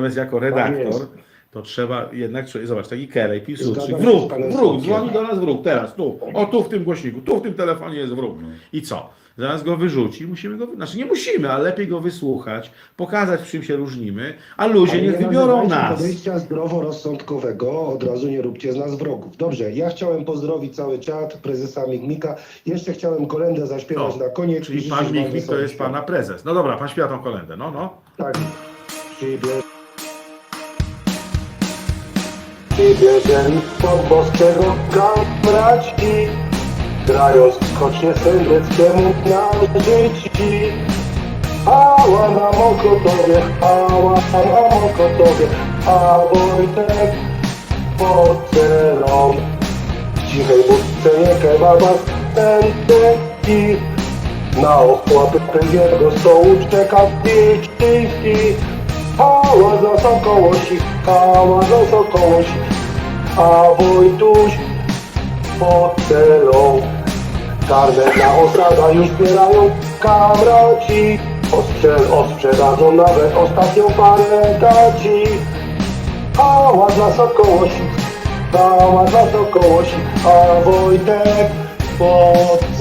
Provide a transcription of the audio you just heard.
Natomiast jako Tak redaktor, to trzeba jednak, zobacz, taki Kerej, Zgadzam się wróg, panem wróg, dzwoni do nas wróg, teraz, tu, o tu w tym głośniku, tu w tym telefonie jest wróg. I co? Zaraz go wyrzuci, musimy go, znaczy nie musimy, ale lepiej go wysłuchać, pokazać, w czym się różnimy, a ludzie Ale niech nie wybiorą nazywajcie nas. podejścia zdroworozsądkowego, od razu nie róbcie z nas wrogów. Dobrze, ja chciałem pozdrowić cały czat prezesa Migmika. Jeszcze chciałem kolendę zaśpiewać na koniec. i Czyli życzyć pan wam Michnik to wesołych jest świąt. pana prezes. No dobra, pan śpiewa tą kolendę, no, no. Tak. Przybierz. Przybierzeli od boskiego kamraczki, grając skocznie sędzieckiemu na dzieci. Ała na Mokotowie, ała na Mokotowie, a Wojtek pocelą. W cichej budce nie kebaba z tęteki, na ochłapy jego stołu czeka pieczynki. Sokołosi, hałas za sokołosi, a Wojtuś pocelą. Karne dla osada już zbierają kamraci, Osprze osprzedadzą nawet ostatnią parę gaci. Hałas dla sokołosi, hałas dla sokołosi, a Wojtek pocelą.